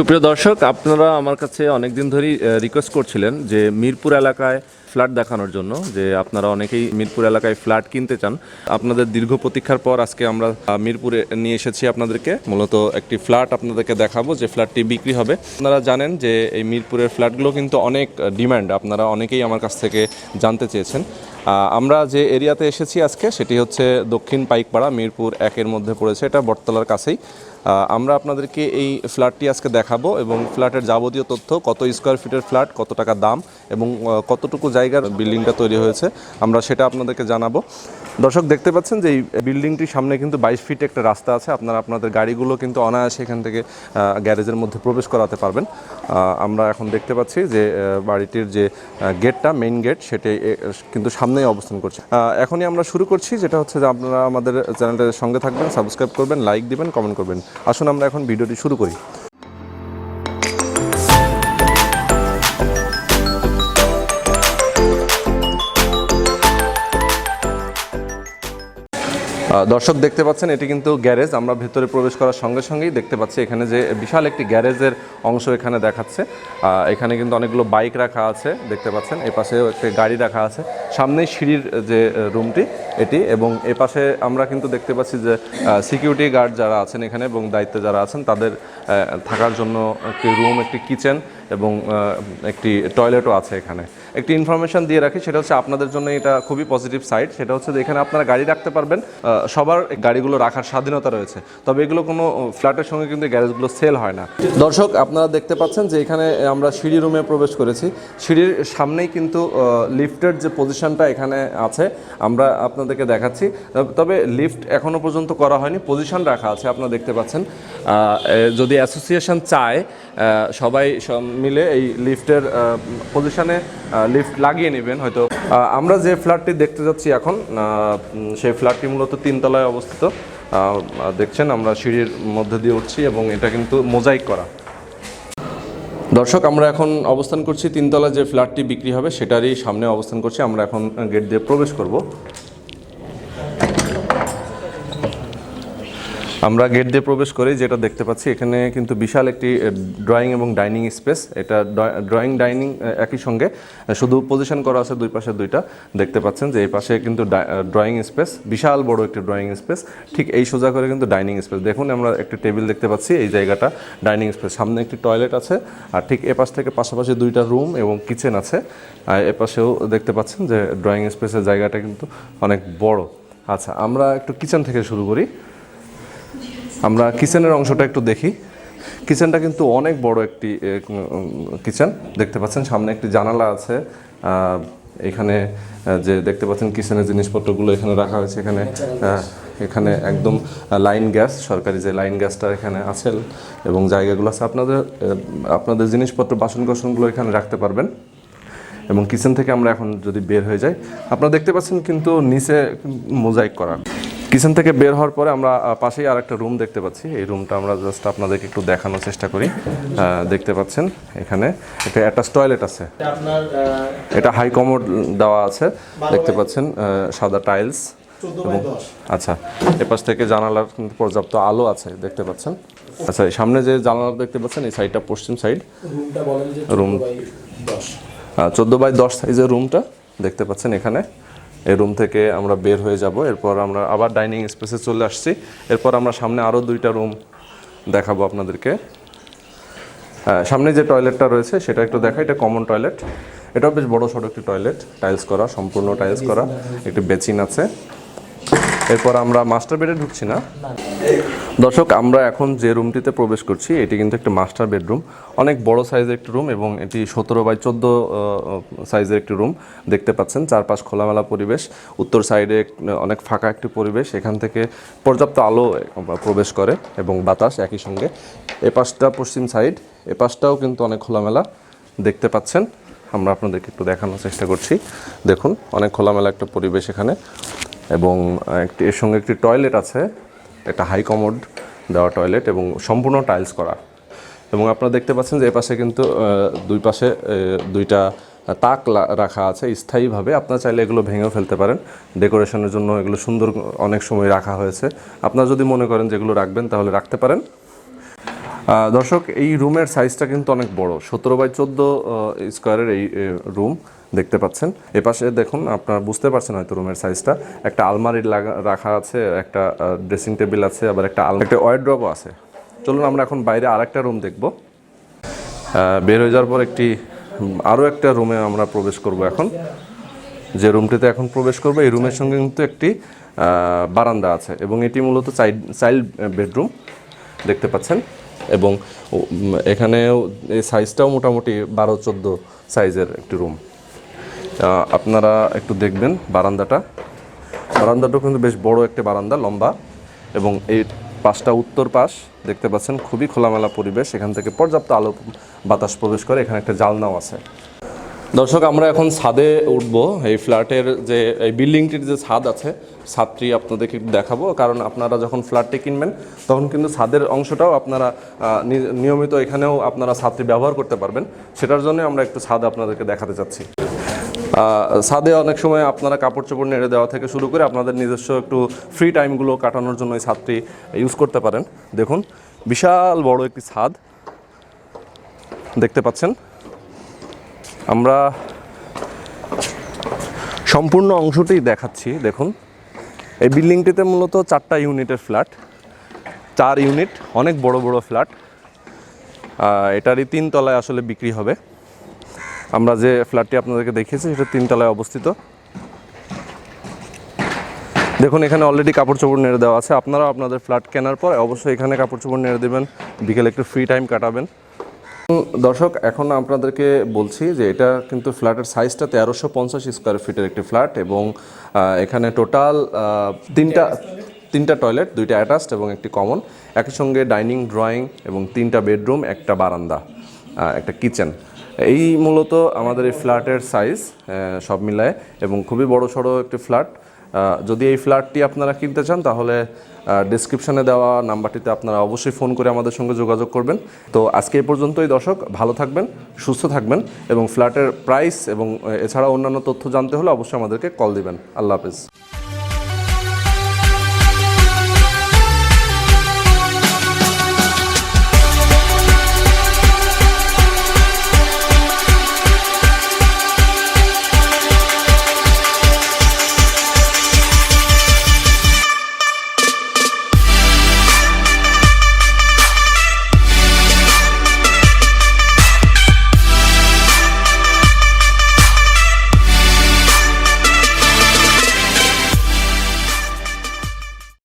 সুপ্রিয় দর্শক, আপনারা আমার কাছে অনেক দিন ধরেই রিকোয়েস্ট করছিলেন যে মিরপুর এলাকায় ফ্ল্যাট দেখানোর জন্য, যে আপনারা অনেকেই মিরপুর এলাকায় ফ্ল্যাট কিনতে চান। আপনাদের দীর্ঘ প্রতীক্ষার পর আজকে আমরা মিরপুরে নিয়ে এসেছি আপনাদেরকে। মূলত একটি ফ্ল্যাট আপনাদেরকে দেখাবো, যে ফ্ল্যাটটি বিক্রি হবে। আপনারা জানেন যে এই মিরপুরের ফ্ল্যাটগুলো কিন্তু অনেক ডিম্যান্ড আপনারা অনেকেই আমার কাছ থেকে জানতে চেয়েছেন। আমরা যে এরিয়াতে এসেছি আজকে, সেটি হচ্ছে দক্ষিণ পাইকপাড়া, মিরপুর একের মধ্যে পড়েছে। এটা বটতলার কাছেই। আমরা আপনাদেরকে এই ফ্ল্যাটটি আজকে দেখাবো এবং ফ্ল্যাটের যাবতীয় তথ্য, কত স্কোয়ার ফিটের ফ্ল্যাট, কত টাকা দাম এবং কতটুকু জায়গার বিল্ডিংটা তৈরি হয়েছে, আমরা সেটা আপনাদেরকে জানাব। দর্শক, দেখতে পাচ্ছেন যে এই বিল্ডিংটির সামনে কিন্তু বাইশ ফিট একটা রাস্তা আছে, আপনারা আপনাদের গাড়িগুলো কিন্তু অনায়াসে এখান থেকে গ্যারেজের মধ্যে প্রবেশ করাতে পারবেন। আমরা এখন দেখতে পাচ্ছি যে বাড়িটির যে গেটটা মেইন গেট সেটি কিন্তু সামনেই অবস্থান করছে। এখনই আমরা শুরু করছি, যেটা হচ্ছে যে আপনারা আমাদের চ্যানেলটার সঙ্গে থাকবেন সাবস্ক্রাইব করবেন লাইক দিবেন কমেন্ট করবেন। আসুন আমরা এখন ভিডিওটি শুরু করি। দর্শক দেখতে পাচ্ছেন, এটি কিন্তু গ্যারেজ। আমরা ভেতরে প্রবেশ করার সঙ্গে সঙ্গেই দেখতে পাচ্ছি এখানে যে বিশাল একটি গ্যারেজের অংশ এখানে দেখাচ্ছে। এখানে কিন্তু অনেকগুলো বাইক রাখা আছে, দেখতে পাচ্ছেন। এ পাশেও একটি গাড়ি রাখা আছে। সামনেই সিঁড়ির যে রুমটি, এটি এবং এ পাশে আমরা কিন্তু দেখতে পাচ্ছি যে সিকিউরিটি গার্ড যারা আছেন এখানে এবং দায়িত্বে যারা আছেন, তাদের থাকার জন্য একটি রুম একটি কিচেন এবং একটি টয়লেটও আছে এখানে। একটি ইনফরমেশন দিয়ে রাখি, সেটা হচ্ছে আপনাদের জন্য এটা খুবই পজিটিভ সাইড সেটা হচ্ছে যে এখানে আপনারা গাড়ি রাখতে পারবেন সবার গাড়িগুলো রাখার স্বাধীনতা রয়েছে। তবে এগুলো কোনো ফ্ল্যাটের সঙ্গে কিন্তু গ্যারেজগুলো সেল হয় না। দর্শক, আপনারা দেখতে পাচ্ছেন যে এখানে আমরা সিঁড়ি রুমে প্রবেশ করেছি। সিঁড়ির সামনেই কিন্তু লিফটের যে পজিশনটা এখানে আছে, আমরা আপনাদেরকে দেখাচ্ছি। তবে- লিফট এখনও পর্যন্ত করা হয়নি, পজিশন রাখা আছে, আপনারা দেখতে পাচ্ছেন। যদি অ্যাসোসিয়েশন চায় সবাই সব মিলে এই লিফটের পজিশনে লিফট লাগিয়ে নেবেন হয়তো। আমরা যে ফ্ল্যাটটি দেখতে যাচ্ছি এখন সেই ফ্ল্যাটটি মূলত তিনতলায় অবস্থিত। দেখছেন, আমরা সিঁড়ির মধ্যে দিয়ে উঠছি এবং এটা কিন্তু মোজাইক করা। দর্শক, আমরা এখন অবস্থান করছি তিনতলা যে ফ্ল্যাটটি বিক্রি হবে, সেটারই সামনে অবস্থান করছি। আমরা এখন গেট দিয়ে প্রবেশ করব। আমরা গেট দিয়ে প্রবেশ করি, যেটা দেখতে পাচ্ছি, এখানে কিন্তু বিশাল একটি ড্রয়িং এবং ডাইনিং স্পেস এটা ড্রয়িং ডাইনিং একই সঙ্গে শুধু পজিশন করা আছে দুই পাশে দুইটা। দেখতে পাচ্ছেন যে এই পাশে কিন্তু ড্রয়িং স্পেস বিশাল বড় একটি ড্রয়িং স্পেস ঠিক এই সোজা করে কিন্তু ডাইনিং স্পেস দেখুন, আমরা একটি টেবিল দেখতে পাচ্ছি, এই জায়গাটা ডাইনিং স্পেস সামনে একটি টয়লেট আছে, আর ঠিক এ পাশ থেকে পাশাপাশি দুইটা রুম এবং কিচেন আছে। আর এ পাশেও দেখতে পাচ্ছেন যে ড্রয়িং স্পেসের জায়গাটা কিন্তু অনেক বড়। আচ্ছা আমরা একটু কিচেন থেকে শুরু করি। আমরা কিচেনের অংশটা একটু দেখি। কিচেনটা কিন্তু অনেক বড় একটি কিচেন। দেখতে পাচ্ছেন সামনে একটি জানালা আছে। এখানে যে দেখতে পাচ্ছেন কিচেনের জিনিসপত্রগুলো এখানে রাখা হয়েছে। এখানে এখানে একদম লাইন গ্যাস, সরকারি যে লাইন গ্যাসটা এখানে আছে এবং জায়গাগুলো আছে। আপনাদের আপনাদের জিনিসপত্র বাসন কোসনগুলো এখানে রাখতে পারবেন। এবং কিচেন থেকে আমরা এখন যদি বের হয়ে যাই, আপনারা দেখতে পাচ্ছেন কিন্তু নিচে মোজাইক করা। কিচেন থেকে বের হওয়ার পরে আমরা পাশেই আর একটা রুম দেখতে পাচ্ছি। এই রুমটা আমরা জাস্ট আপনাদেরকে একটু দেখানোর চেষ্টা করি। দেখতে পাচ্ছেন এখানে একটা অ্যাটাচ টয়লেট আছে। এটা হাই কমোড দেওয়া আছে। দেখতে পাচ্ছেন সাদা টাইলস দশ। আচ্ছা এপাশ থেকে জানালার পর্যাপ্ত আলো আছে দেখতে পাচ্ছেন। আচ্ছা এই সামনে যে জানালা দেখতে পাচ্ছেন এই সাইডটা পশ্চিম সাইড। রুম। চোদ্দ বাই দশ। চোদ্দ বাই দশ সাইজের রুমটা দেখতে পাচ্ছেন এখানে। এই রুম থেকে আমরা বের হয়ে যাব। এরপর আমরা আবার ডাইনিং স্পেসে চলে আসছি। এরপর আমরা সামনে আরও দুইটা রুম দেখাবো আপনাদেরকে। হ্যাঁ, সামনে যে টয়লেটটা রয়েছে সেটা একটু দেখা এটা কমন টয়লেট এটাও বেশ বড় সড়ো একটি টয়লেট টাইলস করা সম্পূর্ণ টাইলস করা একটি বেচিন আছে। এরপর আমরা মাস্টার বেডে ঢুকছি না। দর্শক, আমরা এখন যে রুমটিতে প্রবেশ করছি, এটি কিন্তু একটা মাস্টার বেডরুম অনেক বড় সাইজের একটি রুম এবং এটি সতেরো বাই চোদ্দ সাইজের একটি রুম দেখতে পাচ্ছেন, চারপাশ খোলামেলা পরিবেশ। উত্তর সাইডে অনেক ফাঁকা একটি পরিবেশ। এখান থেকে পর্যাপ্ত আলো প্রবেশ করে এবং বাতাস একই সঙ্গে। এ পাশটা পশ্চিম সাইড এ পাশটাও কিন্তু অনেক খোলামেলা। দেখতে পাচ্ছেন, আমরা আপনাদেরকে একটু দেখানোর চেষ্টা করছি। দেখুন, অনেক খোলামেলা একটা পরিবেশ এখানে। এবং একটি, এর সঙ্গে একটি টয়লেট আছে, একটা হাই কমোড দেওয়া টয়লেট এবং সম্পূর্ণ টাইলস করা। এবং আপনারা দেখতে পাচ্ছেন যে এপাশে কিন্তু দুই পাশে দুইটা তাক রাখা আছে। স্থায়ীভাবে আপনারা চাইলে এগুলো ভেঙেও ফেলতে পারেন। ডেকোরেশনের জন্য এগুলো সুন্দর অনেক সময় রাখা হয়েছে। আপনারা যদি মনে করেন যেগুলো রাখবেন, তাহলে রাখতে পারেন। দর্শক, এই রুমের সাইজটা কিন্তু অনেক বড়। সতেরো বাই চোদ্দ স্কোয়ারের এই রুম দেখতে পাচ্ছেন। এপাশে দেখুন, আপনারা বুঝতে পারছেন হয়তো রুমের সাইজটা একটা আলমারি লাগা, রাখা আছে, একটা ড্রেসিং টেবিল আছে, আবার একটা আল একটা ওয়ার্ড্রপও আছে। চলুন, আমরা এখন বাইরে আরেকটা রুম দেখব। বের হয়ে যাওয়ার পর একটি আরও একটা রুমে আমরা প্রবেশ করব এখন। যে রুমটিতে এখন প্রবেশ করব, এই রুমের সঙ্গে কিন্তু একটি বারান্দা আছে এবং এটি মূলত চাইল্ড চাইল্ড বেডরুম দেখতে পাচ্ছেন। এবং এখানেও, এই সাইজটাও মোটামুটি বারো চোদ্দ সাইজের একটি রুম আপনারা একটু দেখবেন বারান্দাটা। বারান্দাটাও কিন্তু বেশ বড় একটি বারান্দা, লম্বা, এবং এই পাশটা উত্তর পাশ, দেখতে পাচ্ছেন, খুবই খোলামেলা পরিবেশ। এখান থেকে পর্যাপ্ত আলো বাতাস প্রবেশ করে, এখানে একটা জালনাও আছে। দর্শক, আমরা এখন ছাদে উঠব। এই ফ্ল্যাটের যে, এই বিল্ডিংটির যে ছাদ আছে, ছাদটি আপনাদেরকে একটু দেখাবো। কারণ আপনারা যখন ফ্ল্যাটটি কিনবেন, তখন কিন্তু ছাদের অংশটাও আপনারা নিয়মিত এখানেও আপনারা ছাদটি ব্যবহার করতে পারবেন। সেটার জন্য আমরা একটু ছাদ আপনাদেরকে দেখাতে চাচ্ছি। ছাদে অনেক সময় আপনারা কাপড় চোপড় নেড়ে দেওয়া থেকে শুরু করে আপনাদের নিজস্ব একটু ফ্রি টাইমগুলো কাটানোর জন্য এই ছাদটি ইউজ করতে পারেন। দেখুন, বিশাল বড় একটি ছাদ। দেখতে পাচ্ছেন? আমরা সম্পূর্ণ অংশটি দেখাচ্ছি, দেখুন। এই বিল্ডিংটিতে মূলত চারটা ইউনিটের ফ্ল্যাট। চার ইউনিট, অনেক বড় বড় ফ্ল্যাট। এটারই তিন তলায় আসলে বিক্রি হবে। আমরা যে ফ্ল্যাটটি আপনাদেরকে দেখিয়েছি, সেটা তিনতলায় অবস্থিত। দেখুন, এখানে অলরেডি কাপড় চোপড় নেড়ে দেওয়া আছে। আপনারাও আপনাদের ফ্ল্যাট কেনার পর অবশ্যই এখানে কাপড় চোপড় নেড়ে দেবেন। বিকেলে একটু ফ্রি টাইম কাটাবেন। দর্শক, এখন আপনাদেরকে বলছি যে এটা কিন্তু ফ্ল্যাটের সাইজটা তেরোশো পঞ্চাশ স্কোয়ার ফিটের একটি ফ্ল্যাট এবং এখানে টোটাল তিনটা তিনটা টয়লেট দুইটা অ্যাটাচড এবং একটি কমন একই সঙ্গে ডাইনিং ড্রয়িং এবং তিনটা বেডরুম একটা বারান্দা একটা কিচেন এই মূলত আমাদের এই ফ্ল্যাটের সাইজ সব মিলায়, এবং খুবই বড় সড়ো একটি ফ্ল্যাট। যদি এই ফ্ল্যাটটি আপনারা কিনতে চান, তাহলে ডিসক্রিপশনে দেওয়া নাম্বারটিতে আপনারা অবশ্যই ফোন করে আমাদের সঙ্গে যোগাযোগ করবেন। তো আজকে এই পর্যন্তই, দর্শক, ভালো থাকবেন, সুস্থ থাকবেন, এবং ফ্ল্যাটের প্রাইস এবং এছাড়া অন্যান্য তথ্য জানতে হলে অবশ্যই আমাদেরকে কল দিবেন। আল্লাহ হাফেজ।